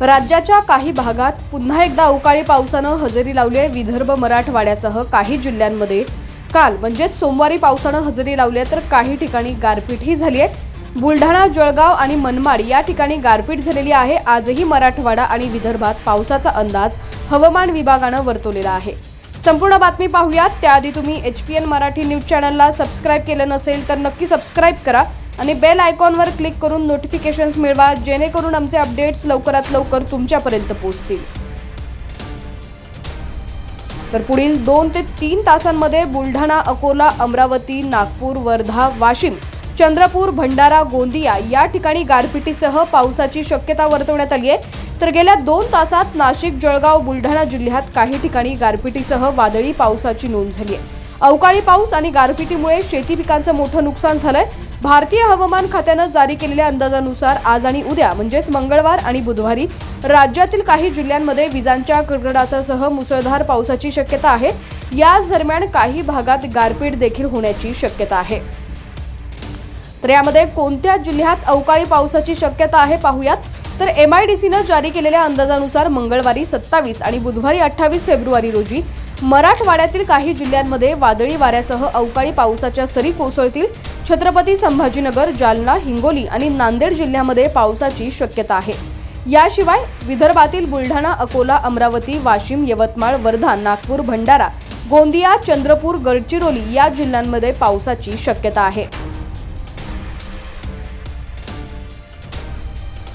राज्याच्या काही भागात पुन्हा एकदा अवकाळी पावसानं हजेरी लावली आहे. विदर्भ मराठवाड्यासह काही जिल्ह्यांमध्ये काल म्हणजेच सोमवारी पावसानं हजेरी लावली आहे तर काही ठिकाणी गारपीटही झाली आहे. बुलढाणा जळगाव आणि मनमाड या ठिकाणी गारपीट झालेली आहे. आजही मराठवाडा आणि विदर्भात पावसाचा अंदाज हवामान विभागानं वर्तवलेला आहे. संपूर्ण बातमी पाहूयात. त्याआधी तुम्ही H P N Marathi news चॅनलला सबस्क्राईब केलं नसेल तर नक्की सबस्क्राईब करा. आणि बेल आयकॉनवर क्लिक करून नोटिफिकेशन्स मिळवा जेणेकरून आमचे अपडेट्स लवकरात लवकर तुमच्यापर्यंत पोहोचतील. तर पुढील दोन ते तीन तासांमध्ये बुलढाणा अकोला अमरावती नागपूर वर्धा वाशिम चंद्रपूर भंडारा गोंदिया या ठिकाणी गारपिटीसह पावसाची शक्यता वर्तवण्यात आली आहे. तर गेल्या दोन तासात नाशिक जळगाव बुलढाणा जिल्ह्यात काही ठिकाणी गारपिटीसह वादळी पावसाची नोंद झाली आहे. अवकाळी पाऊस आणि गारपिटीमुळे शेती पिकांचं मोठं नुकसान झालंय. भारतीय हवामान खात्यानं जारी केलेल्या अंदाजानुसार आज आणि उद्या म्हणजेच मंगळवार आणि बुधवारी राज्यातील काही जिल्ह्यांमध्ये विजांच्या कडकडाटासह मुसळधार पावसाची शक्यता आहे. याच दरम्यान काही भागात गारपीट देखील होण्याची शक्यता आहे. तर यामध्ये कोणत्या जिल्ह्यात अवकाळी पावसाची शक्यता आहे पाहूयात. तर एम आय डी सीनं जारी केलेल्या अंदाजानुसार मंगळवारी सत्तावीस आणि बुधवारी अठ्ठावीस फेब्रुवारी रोजी मराठवाड्यातील काही जिल्ह्यांमध्ये वादळी वाऱ्यासह अवकाळी पावसाच्या सरी कोसळतील. छत्रपती संभाजीनगर जालना हिंगोली आणि नांदेड जिल्ह्यामध्ये पावसाची शक्यता आहे. याशिवाय विदर्भातील बुलढाणा अकोला अमरावती वाशिम यवतमाळ वर्धा नागपूर भंडारा गोंदिया चंद्रपूर गडचिरोली या जिल्ह्यांमध्ये पावसाची शक्यता आहे.